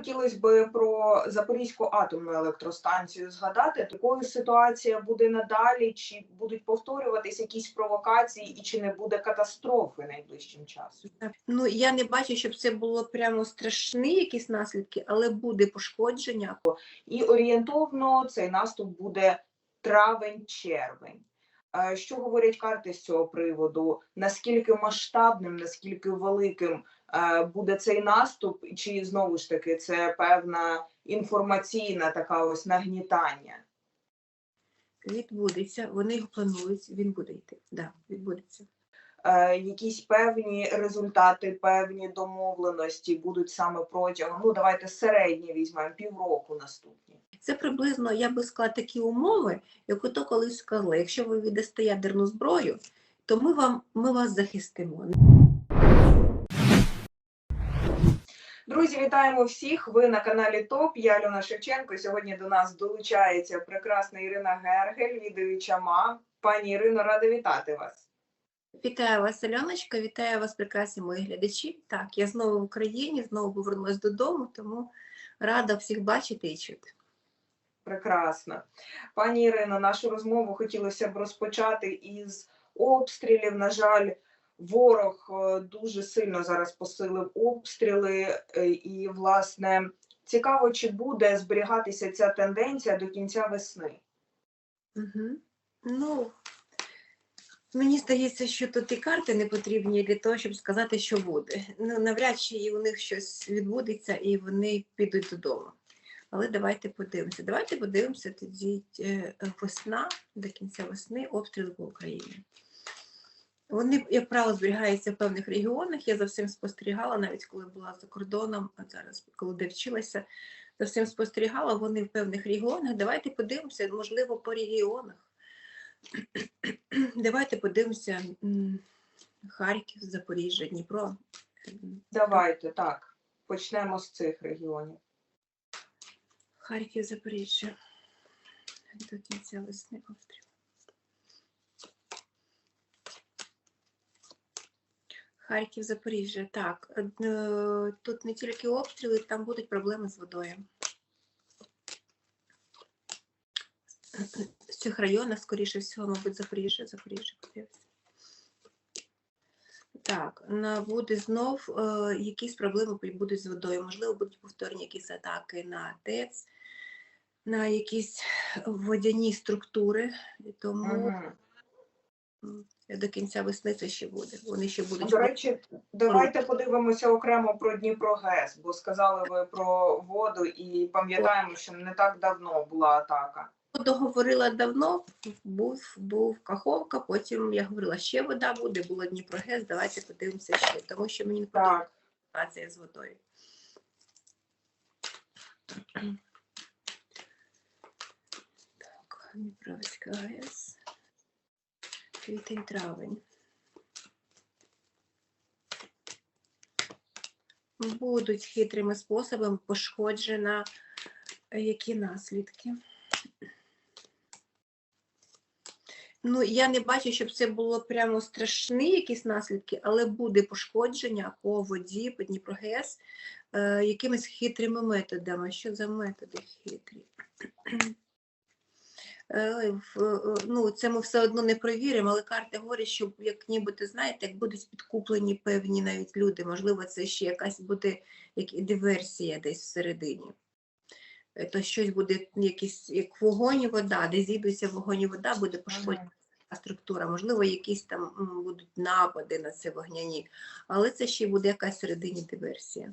хотілося б про Запорізьку атомну електростанцію згадати. Такою ситуація буде надалі, чи будуть повторюватись якісь провокації, і чи не буде катастрофи найближчим часом? Ну, я не бачу, щоб це було прямо страшні якісь наслідки, але буде пошкодження. І орієнтовно цей наступ буде травень-червень. Е, Що говорять карти з цього приводу? Наскільки масштабним, наскільки великим буде цей наступ, чи знову ж таки це певна інформаційна така ось нагнітання? Відбудеться, вони його планують, він буде йти. Да, відбудеться. Е, Якісь певні результати, певні домовленості будуть саме протягом, ну давайте середні візьмемо півроку наступні. Це приблизно, я би сказала, такі умови, як ото колись сказали, якщо ви віддасте ядерну зброю, то ми вам ми вас захистимо. Друзі, вітаємо всіх! Ви на каналі ТОП. Я Альона Шевченко. Сьогодні до нас долучається прекрасна Ірина Гергель, відповідь МА. Пані Ірино, рада вітати вас. Вітаю вас, Альоночка, вітаю вас, прекрасні мої глядачі. Так, я знову в Україні, знову повернулася додому, тому рада всіх бачити і чути. Прекрасно. Пані Ірино, нашу розмову хотілося б розпочати із обстрілів. На жаль, ворог е, дуже сильно зараз посилив обстріли, е, і, власне, цікаво, чи буде зберігатися ця тенденція до кінця весни. Угу. Ну, мені здається, що тут і карти не потрібні для того, щоб сказати, що буде. Ну, навряд чи і у них щось відбудеться, і вони підуть додому. Але давайте подивимося. Давайте подивимося тоді е, весна, до кінця весни, обстріли по Україні. Вони, як правило, зберігаються в певних регіонах. Я за всім спостерігала, навіть коли була за кордоном, а зараз, коли де вчилася, за всім спостерігала, вони в певних регіонах. Давайте подивимося, можливо, по регіонах. Давайте подивимося Харків, Запоріжжя, Дніпро. Давайте так, почнемо з цих регіонів. Харків, Запоріжжя. До кінця весни Харків, Запоріжжя. Так, е, тут не тільки обстріли, там будуть проблеми з водою. В цих районах, скоріше всього, мабуть, Запоріжжя, Запоріжжя. подивимося. Так, буде знов е, якісь проблеми будуть з водою. Можливо, будуть повторні якісь атаки на ТЕЦ, на якісь водяні структури. Тому Мгм. До кінця весни це ще буде. Вони ще будуть До речі, давайте подивимося окремо про Дніпро ГЕС, бо сказали ви про воду і пам'ятаємо, що не так давно була атака. договорила давно. Був був Каховка, потім я говорила, ще вода буде, було Дніпрогес, давайте подивимося ще, тому що мені не подобається ситуація з водою. Так, Дніпровська ГЕС. Квітень травень. Будуть хитрими способами пошкоджена. е, Які наслідки? Ну, я не бачу, щоб це було прямо страшні якісь наслідки, але буде пошкодження по воді, по Дніпрогес е, якимись хитрими методами. Що за методи хитрі? Е, е, ну, це ми все одно не провіримо, але карти говорять, що як нібито, знаєте, як будуть підкуплені певні навіть люди, можливо, це ще якась буде як диверсія десь всередині. Е, То щось буде якийсь як вогонь і вода, де зійдуться вогонь і вода, буде пошкоджена структура, можливо, якісь там будуть напади на це вогняні, але це ще буде якась всередині диверсія.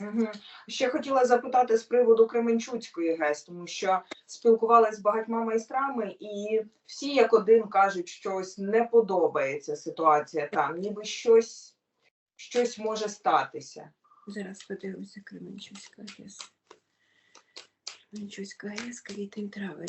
Угу. Ще хотіла запитати з приводу Кременчуцької ГЕС, тому що спілкувалася з багатьма майстрами, і всі як один кажуть, що ось не подобається ситуація там, ніби щось, щось може статися. Зараз подивимося Кременчуцька ГЕС. Кременчуцька ГЕС, квітень травень.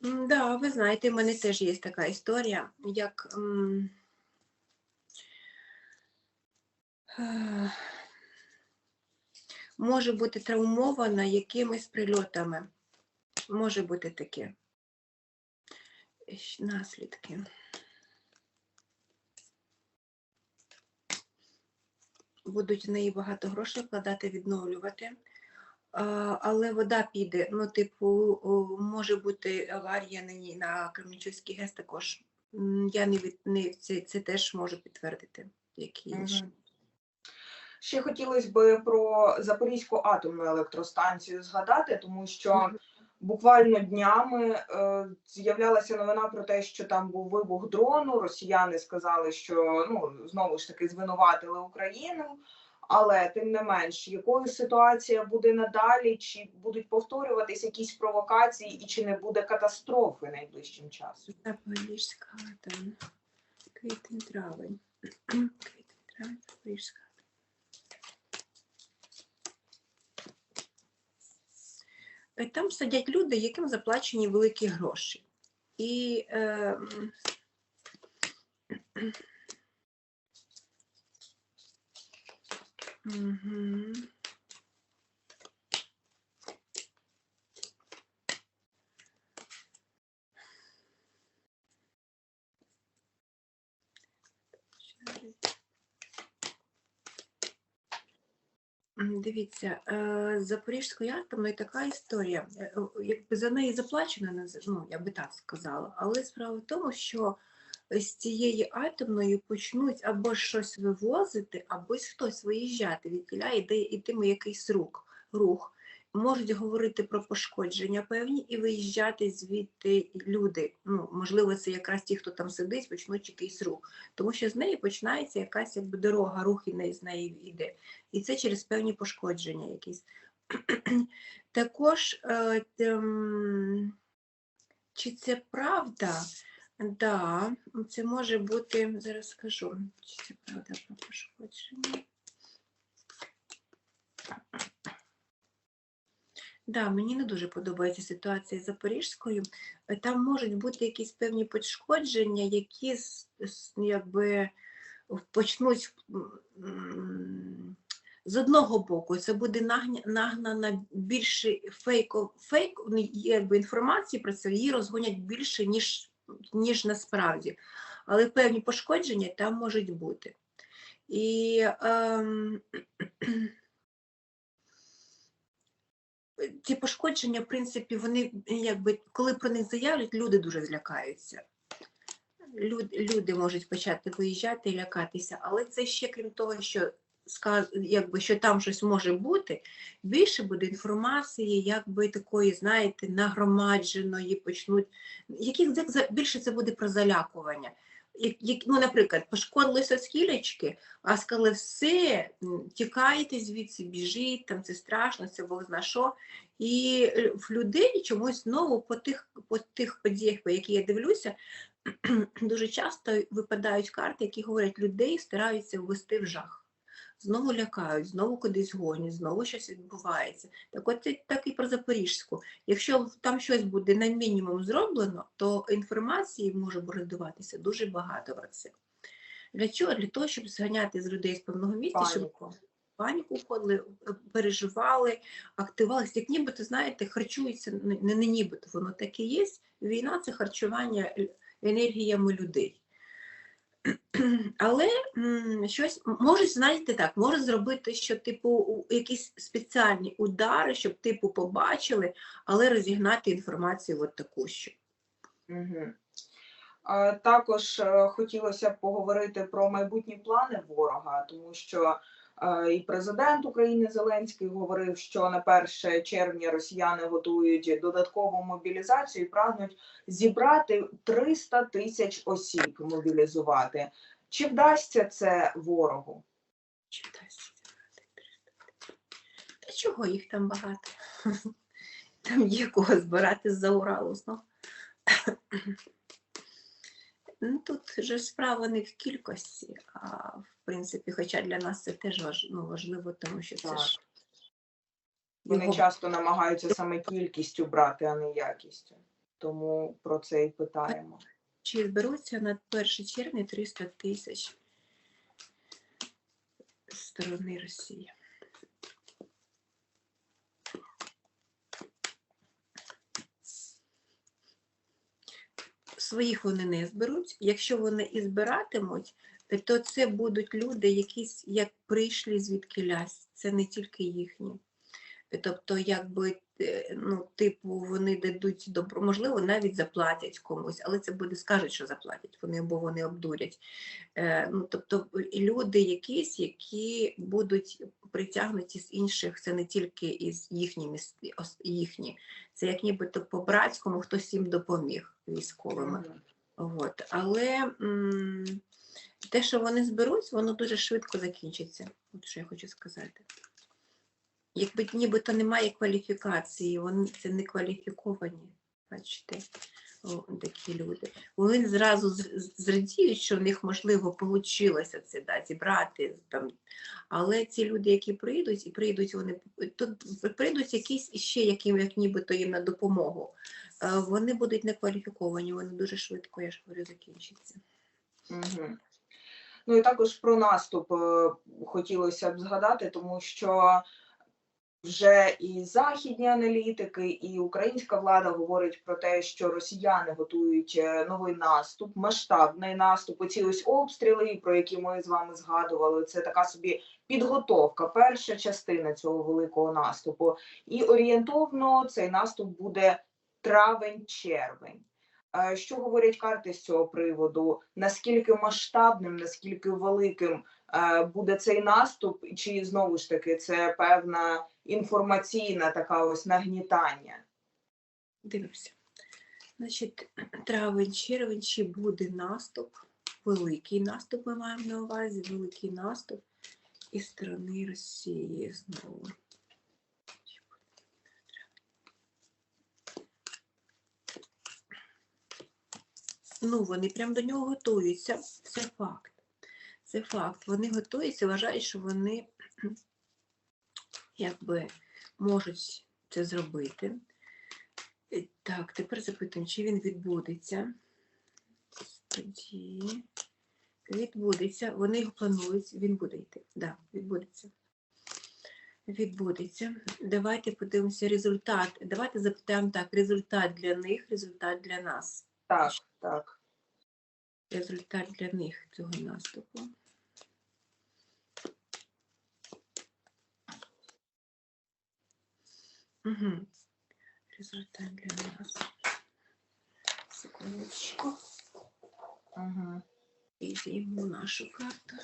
Да, ви знаєте, в мене теж є така історія, як м, е, може бути травмована якимись прильотами. Може бути таке. Наслідки. Будуть в неї багато грошей вкладати, відновлювати. Але вода піде. Ну, типу, може бути аварія на, ній- на Кременчуцький ГЕС також. Я не, від, не це, це теж можу підтвердити, як і інші. Мгм. Ще хотілося б про Запорізьку атомну електростанцію згадати, тому що буквально днями е, з'являлася новина про те, що там був вибух дрону. Росіяни сказали, що ну знову ж таки звинуватили Україну. Але тим не менш, якою ситуація буде надалі, чи будуть повторюватись якісь провокації, і чи не буде катастрофи найближчим часом? Запорізька атомна. Квітень травень. Квітень травень, Запорізька. Е, Там сидять люди, яким заплачені великі гроші. І е, Дивіться, е, з Запорізькою атомною така історія. Е, Якби за неї заплачено, ну я би так сказала. Але справа в тому, що з цієї атомної почнуть або щось вивозити, або хтось виїжджати. Відділя йде йтиме якийсь рух, рух. Можуть говорити про пошкодження певні і виїжджати звідти люди. Ну, можливо, це якраз ті, хто там сидить, почнуть якийсь рух. Тому що з неї починається якась якби дорога, рух і не- з неї йде. І це через певні пошкодження якісь. Також, е, тем, чи це правда? Да, це може бути, зараз скажу, чи це правда про пошкодження. Да, мені не дуже подобається ситуація з Запорізькою. Е, Там можуть бути якісь певні пошкодження, які якби почнуть з одного боку, це буде нагнана більше фейко, фейк, ну, якби інформації про це, її розгонять більше, ніж, ніж насправді. Але певні пошкодження там можуть бути. І ем, ці пошкодження, в принципі, вони якби, коли про них заявлять, люди дуже злякаються. Люд, люди можуть почати виїжджати і лякатися, але це ще крім того, що якби, що там щось може бути, більше буде інформації, якби такої, знаєте, нагромадженої, почнуть. Яких більше це буде про залякування. Як, як, ну, наприклад, пошкодилися скілечки, а сказали, все, тікайте звідси, біжіть, там це страшно, це Бог зна що. І в людей чомусь знову по тих, по тих подіях, по які я дивлюся, дуже часто випадають карти, які говорять, людей стараються ввести в жах. Знову лякають, знову кудись гонять, знову щось відбувається. Так от так і про Запорізьку. Якщо там щось буде на мінімум зроблено, то інформації може роздаватися дуже багато про це. Для чого? Для того, щоб зганяти з людей з певного місця, щоб Паніку. входили, е, переживали, активувалися. Як нібито, знаєте, харчуються, не, не нібито, воно так і є. Війна це харчування енергіями людей. Але щось можуть, знаєте так, можуть зробити, що типу якісь спеціальні удари, щоб типу побачили, але розігнати інформацію от таку що. Угу. Також е, хотілося б поговорити про майбутні плани ворога, тому що і президент України Зеленський говорив, що на 1 червня росіяни готують додаткову мобілізацію і прагнуть зібрати 300 тисяч осіб мобілізувати. Чи вдасться це ворогу? Чи вдасться зібрати 300? Та чого їх там багато? Там є кого збирати з-за Уралу знов. Ну, тут же справа не в кількості, а в принципі, хоча для нас це теж важ, ну, важливо, тому що це Так. ж Вони його- часто намагаються саме кількістю брати, а не якістю. Тому про це і питаємо. чи зберуться на 1 червня 300 тисяч сторони Росії. Своїх вони не зберуть. Якщо вони і збиратимуть, то це будуть люди, якісь як прийшли звідки лясь, це не тільки їхні. Тобто, якби, е, ну, типу, вони дадуть добро, можливо, навіть заплатять комусь, але це буде, скажуть, що заплатять, вони або вони обдурять. Е, ну, тобто, люди якісь, які будуть притягнуті з інших, це не тільки із їхні міст- ос- їхні, це як нібито по-братському хтось їм допоміг військовими. От. Але м, те, що вони зберуться, воно дуже швидко закінчиться. От що я хочу сказати. Якби нібито немає кваліфікації, вони це не кваліфіковані, бачите, о, такі люди. Вони зразу зрадіють, що в них можливо вийшло це да, зібрати. Там. Але ці люди, які прийдуть, і прийдуть вони тут прийдуть якісь ще, яким як нібито їм на допомогу. Е, Вони будуть некваліфіковані, вони дуже швидко, я ж говорю, закінчаться. Мгм. Ну і також про наступ е, хотілося б згадати, тому що вже і західні аналітики, і українська влада говорить про те, що росіяни готують е, новий наступ, масштабний наступ. Оці ось обстріли, про які ми з вами згадували. Це така собі підготовка, перша частина цього великого наступу. І орієнтовно цей наступ буде травень-червень. Е, Що говорять карти з цього приводу? Наскільки масштабним, наскільки великим е, буде цей наступ, чи знову ж таки це певна інформаційна така ось нагнітання? Дивимося. Значить, травень, червень, чи буде наступ, великий наступ ми маємо на увазі, великий наступ із сторони Росії знову. Ну, вони прям до нього готуються. Це факт. Це факт. Вони готуються, вважають, що вони якби можуть це зробити. Е, Так, тепер запитуємо, чи він відбудеться. Тоді відбудеться. Вони його планують, він буде йти. Так, да, відбудеться. Відбудеться. Давайте подивимося результат. Давайте запитаємо так: результат для них, результат для нас. Так, так. Результат для них цього наступу. Угу. Результат для нас. Секундочку. Угу. ему нашу карту.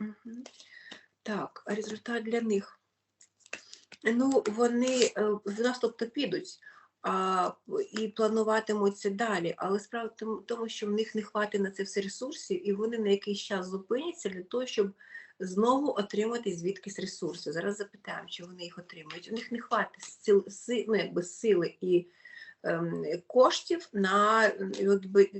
Угу. Так, результат для них. Ну, вони е, в нас тобто підуть а, і плануватимуть це далі, але справа в тому- що в них не хватить на це все ресурсів, і вони на якийсь час зупиняться для того, щоб знову отримати звідкись ресурси. Зараз запитаємо, чи вони їх отримують. У них не хватить сил, си- ну, якби сили і ем, коштів на якби,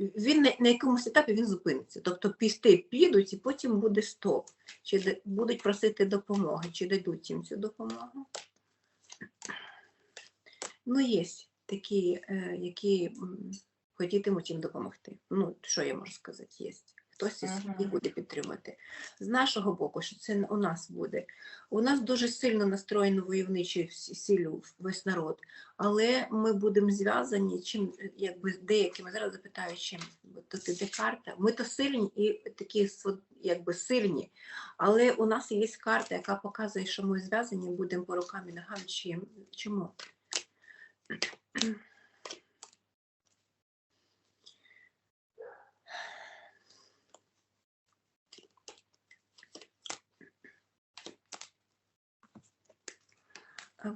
він на, на якомусь етапі він зупиниться. Тобто пісти підуть і потім буде стоп. Чи будуть просити допомоги, чи дадуть їм цю допомогу. Ну, є такі, е, які хотітимуть їм допомогти. Ну, що я можу сказати, є. Хтось із Мгм. їх буде підтримати. З нашого боку, що це у нас буде. У нас дуже сильно настроєно войовничий сілю весь народ, але ми будемо зв'язані чим, якби деякими зараз запитаю, чим Бо тут іде карта. Ми то сильні і такі якби сильні, але у нас є карта, яка показує, що ми зв'язані будемо по рукам і ногам. Чим? Чому?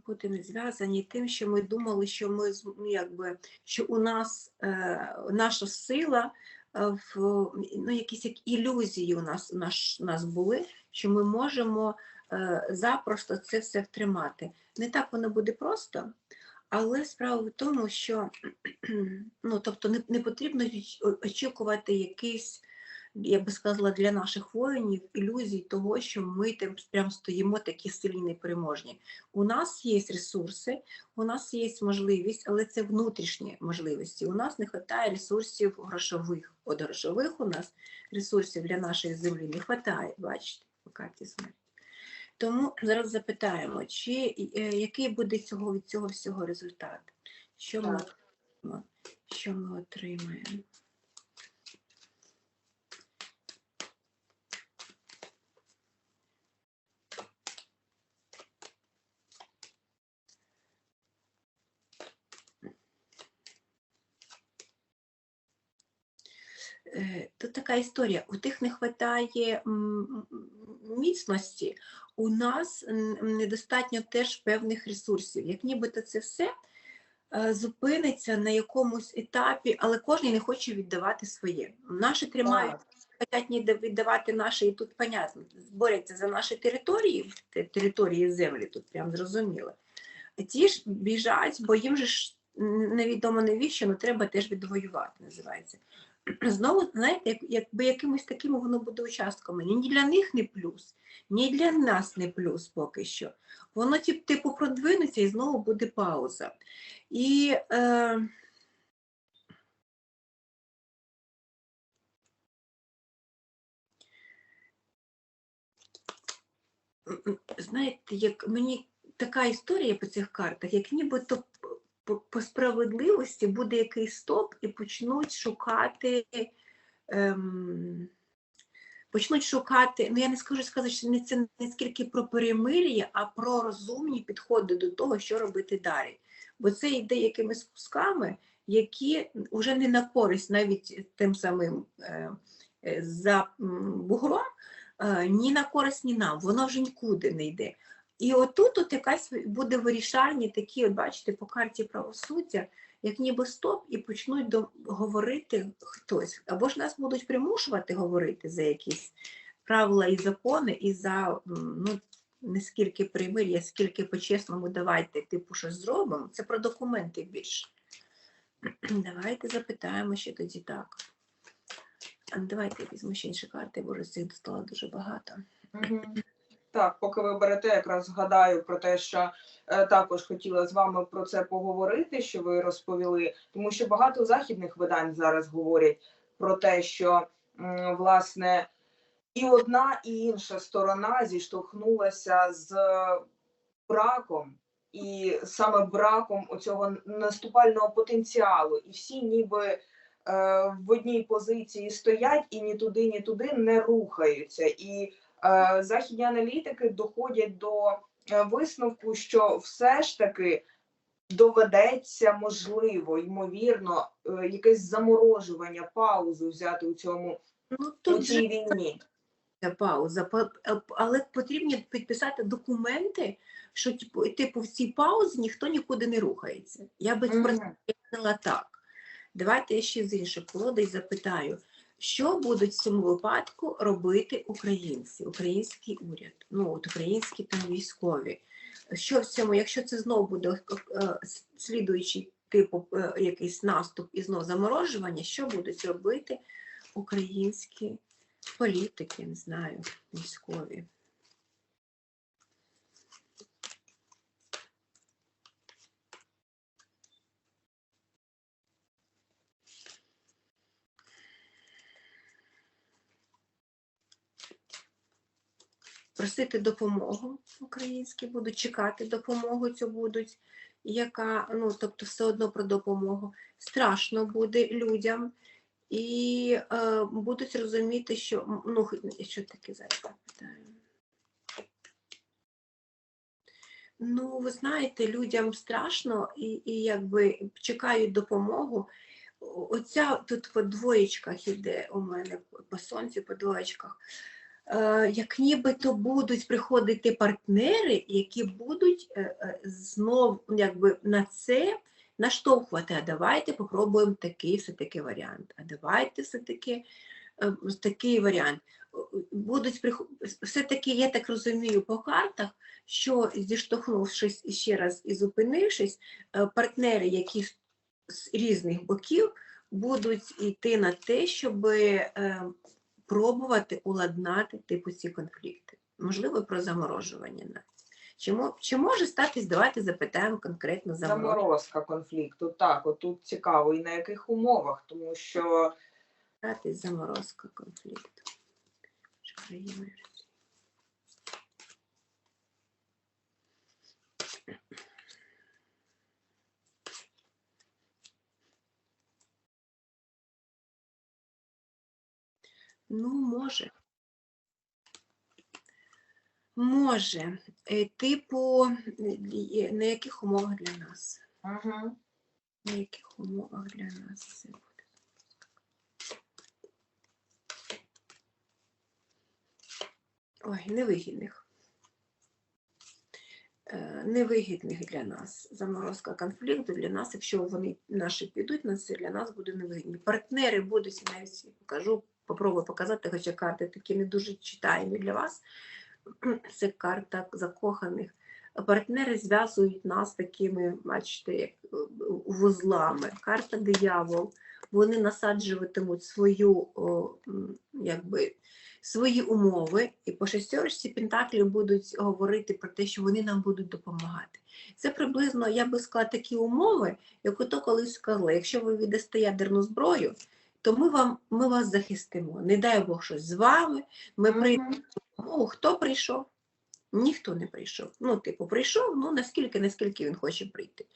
Будемо зв'язані тим, що ми думали, що ми ну, якби що у нас е, наша сила е, в ну, якісь як ілюзії у нас, наш, нас були, що ми можемо е, запросто це все втримати. Не так воно буде просто, але справа в тому, що ну, тобто не, не потрібно очікувати якийсь я би сказала, для наших воїнів ілюзій того, що ми там прям стоїмо такі сильні непереможні. У нас є ресурси, у нас є можливість, але це внутрішні можливості. У нас не вистачає ресурсів грошових. От грошових у нас ресурсів для нашої землі не вистачає, бачите, по карті смерті. Тому зараз запитаємо, чи, е, який буде цього, від цього всього результат? Що ми, отримаємо? що ми отримаємо? Е, Тут така історія. У тих не вистачає міцності, у нас недостатньо теж певних ресурсів. Як нібито це все е, зупиниться на якомусь етапі, але кожен не хоче віддавати своє. Наші тримають, хочуть віддавати наші, і тут понятно, борються за наші території, території землі, тут прям зрозуміло. А ті ж біжать, бо їм же ж невідомо навіщо, але треба теж відвоювати, називається. Знову, знаєте, як, якби якимось такими воно буде участками. Ні для них не плюс, ні для нас не плюс поки що. Воно тип- типу продвинеться і знову буде пауза. І е, знаєте, як мені така історія по цих картах, як нібито по, справедливості буде якийсь стоп і почнуть шукати. Ем, почнуть шукати, ну я не скажу сказати, що не це не скільки про перемир'я, а про розумні підходи до того, що робити далі. Бо це йде якимись кусками, які вже не на користь навіть тим самим е, е, за бугром, е, ні на користь, ні нам. Воно вже нікуди не йде. І отут от якась буде вирішальні такі, от бачите, по карті правосуддя, як ніби стоп, і почнуть до, говорити хтось. Або ж нас будуть примушувати говорити за якісь правила і закони, і за ну, не скільки примир'я, скільки по-чесному давайте, типу, щось зробимо. Це про документи більше. Давайте запитаємо ще тоді так. А, Давайте візьму ще інші карти, бо вже цих достала дуже багато. Мгм. Так, поки ви берете, якраз згадаю про те, що е, також хотіла з вами про це поговорити, що ви розповіли, тому що багато західних видань зараз говорять про те, що м, власне і одна, і інша сторона зіштовхнулася з браком, і саме браком оцього наступального потенціалу, і всі ніби е, в одній позиції стоять і ні туди, ні туди не рухаються. І західні аналітики доходять до е, висновку, що все ж таки доведеться можливо, ймовірно, е, якесь заморожування, паузу взяти у цьому Ну, тут же цій війні. Пауза, е, але потрібно підписати документи, що типу, типу в цій паузі ніхто нікуди не рухається. Я би Мгм. сказала так. Давайте я ще з інших колоди запитаю, що будуть в цьому випадку робити українці, український уряд, ну от українські там військові. Що в цьому, якщо це знову буде е, слідуючий типу е, якийсь наступ і знов заморожування, що будуть робити українські політики, не знаю, військові. Просити допомогу українські будуть, чекати допомогу цю будуть, яка, ну, тобто все одно про допомогу. Страшно буде людям, і е, будуть розуміти, що ну, що таке зараз запитаю. Ну, ви знаєте, людям страшно і, і якби чекають допомогу. Оця тут по двоєчках іде у мене по сонцю, по двоєчках. Е, як нібито будуть приходити партнери, які будуть е, е, знов якби на це наштовхувати, а давайте попробуємо такий все-таки варіант, а давайте все-таки такий варіант. Будуть все-таки, я так розумію, по картах, що зіштовхнувшись ще раз і зупинившись, партнери, які з різних боків будуть йти на те, щоб пробувати уладнати типу ці конфлікти. Можливо, про заморожування навіть. Чи, чи може статись, давайте запитаємо конкретно. Заморозка конфлікту. Так, отут цікаво, і на яких умовах, тому що Статись заморозка конфлікту. Між Ну, може. Може. Е, Типу, е, на яких умовах для нас? Угу. На яких умовах для нас це буде? Ой, невигідних. Е, Невигідних для нас. Заморозка конфлікту для нас, якщо вони наші підуть на це, для нас буде невигідні. Партнери будуть, я навіть покажу, попробую показати, хоча карти такі не дуже читаємі для вас. Це карта закоханих. Партнери зв'язують нас такими, бачите, як е, вузлами. Карта диявол. Вони насаджуватимуть свою, о, якби, свої умови, і по шестерочці Пентаклів будуть говорити про те, що вони нам будуть допомагати. Це приблизно, я би сказала, такі умови, як ото колись сказала, якщо ви віддасте ядерну зброю, то ми, вам, ми вас захистимо. Не дай Бог щось з вами, ми прийдемо. О, хто прийшов? Ніхто не прийшов. Ну, типу, прийшов, ну наскільки, наскільки він хоче прийти.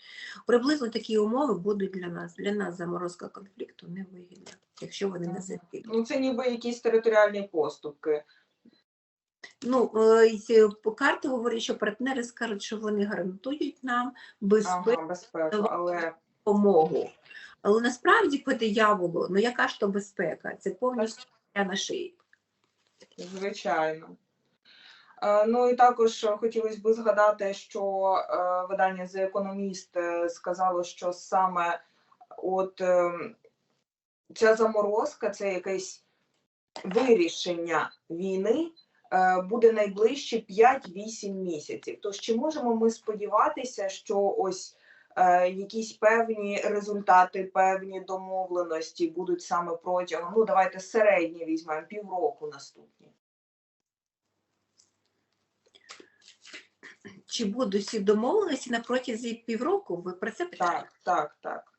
Приблизно такі умови будуть для нас. Для нас заморозка конфлікту невигідна, якщо вони не закинуть. Ну, це ніби якісь територіальні поступки. Ну, е, по карті говорять, що партнери скажуть, що вони гарантують нам безпеку, Ага, безпека, але допомогу. Але насправді по дияволу, ну яка ж то безпека? Це повністю на шиї. Звичайно. Е, Ну і також хотілося б згадати, що е, видання The Economist е, сказало, що саме от ця заморозка, це якесь вирішення війни, буде найближче 5-8 місяців. Тож чи можемо ми сподіватися, що ось якісь певні результати, певні домовленості будуть саме протягом, ну давайте середні візьмемо півроку наступні. Чи будуть ці домовленості на протязі півроку? Ви про це питаєте? Так, так, так.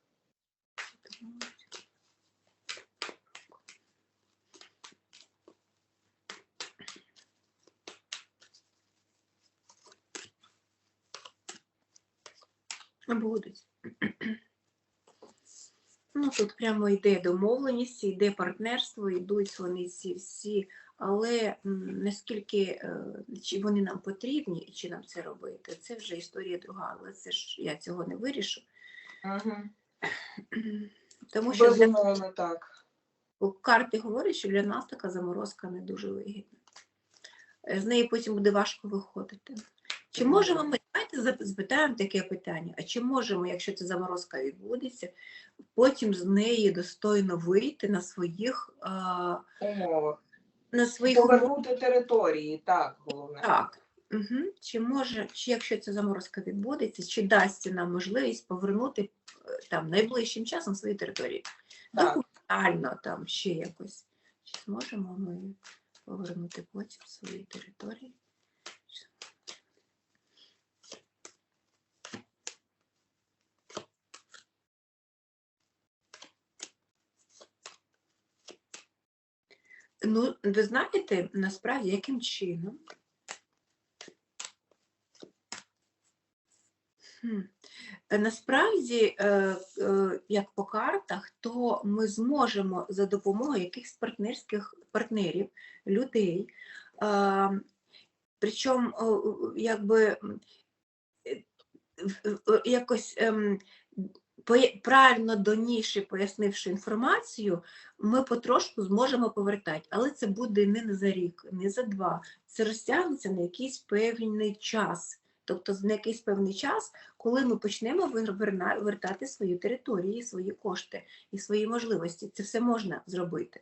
Будуть. Ну, тут прямо йде домовленість, йде партнерство, йдуть вони ці всі, але наскільки е, чи вони нам потрібні і чи нам це робити, це вже історія друга, але це ж я цього не вирішу. Угу. Тому що для так. Карти говорять, що для нас така заморозка не дуже вигідна. З неї потім буде важко виходити. Чи можемо ми, давайте запитаємо таке питання, а чи можемо, якщо ця заморозка відбудеться, потім з неї достойно вийти на своїх, Умовах. на своїх? Повернути території, так, головне. Так. Угу. Чи може, чи якщо ця заморозка відбудеться, чи дасть нам можливість повернути е, там найближчим часом свої території? Так. Документально там ще якось. Чи зможемо ми повернути потім свої території? Ну, ви знаєте, насправді, яким чином? Е, Насправді, е, е, як по картах, то ми зможемо за допомогою якихось партнерських партнерів, людей, причому якби якось ем, правильно до ніші пояснивши інформацію, ми потрошку зможемо повертати. Але це буде не за рік, не за два. Це розтягнеться на якийсь певний час. Тобто на якийсь певний час, коли ми почнемо вертати свої території, свої кошти і свої можливості. Це все можна зробити.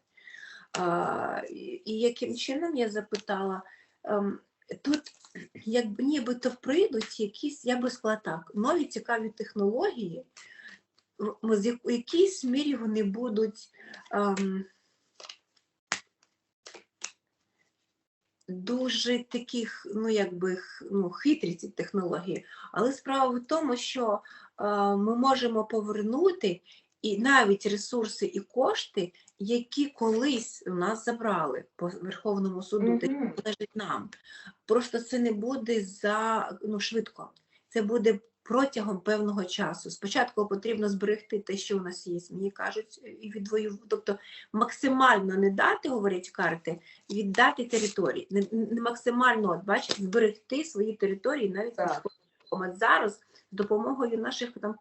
А, і, яким чином я запитала, ем, тут якби нібито прийдуть якісь, я би сказала так, нові цікаві технології, у якійсь мірі вони будуть ем, дуже таких, ну якби ну, хитрі ці технології. Але справа в тому, що е, ми можемо повернути і навіть ресурси і кошти, які колись у нас забрали по Верховному суду, те, Мгм. належить нам. Просто це не буде за ну, швидко. Це буде протягом певного часу. Спочатку потрібно зберегти те, що у нас є, мені кажуть, і відвоювати, тобто максимально не дати, говорять карти, віддати території. Не, не максимально, от, бачите, зберегти свої території навіть Так. військовим. От зараз з допомогою наших там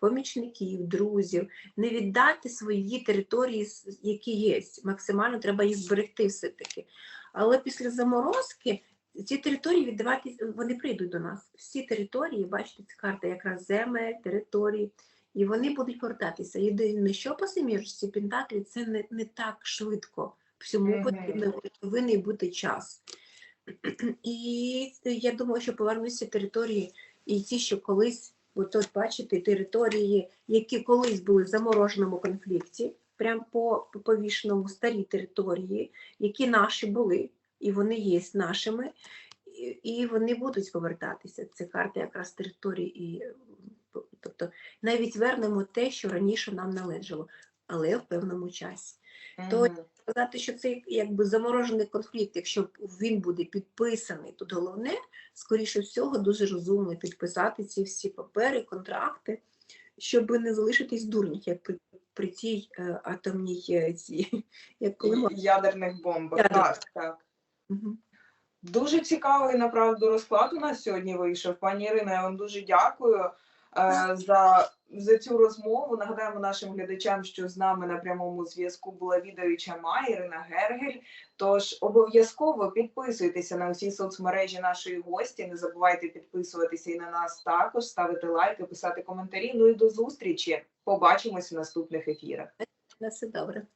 помічників, друзів, не віддати свої території, які є. Максимально треба їх зберегти все-таки. Але після заморозки ці території віддавати, вони прийдуть до нас. Всі території, бачите, ця карта якраз земель, території, і вони будуть повертатися. Єдине, що по семірочці Пентаклі, це не, не так швидко. Всьому потрібно повинен бути час. І я думаю, що повернуться території, і ті, що колись, от от бачите, території, які колись були в замороженому конфлікті, прямо по повішеному старі території, які наші були, і вони є нашими, і, вони будуть повертатися. Це карта якраз території, і тобто навіть вернемо те, що раніше нам належало, але в певному часі то- сказати, що це якби заморожений конфлікт, якщо він буде підписаний, тут головне, скоріше всього, дуже розумно підписати ці всі папери, контракти, щоб не залишитись дурніх, як при, при тій е, атомній е, цій, як коли ядерних бомбах. Ядерних. Так, так. Дуже цікавий направду розклад у нас сьогодні вийшов. Пані Ірино, я вам дуже дякую е, за, за цю розмову. Нагадаємо нашим глядачам, що з нами на прямому зв'язку була відаюча Майя Ірина Гергель. Тож обов'язково підписуйтеся на усі соцмережі нашої гості. Не забувайте підписуватися і на нас також, ставити лайки, писати коментарі. Ну і до зустрічі. Побачимось в наступних ефірах. На все добре.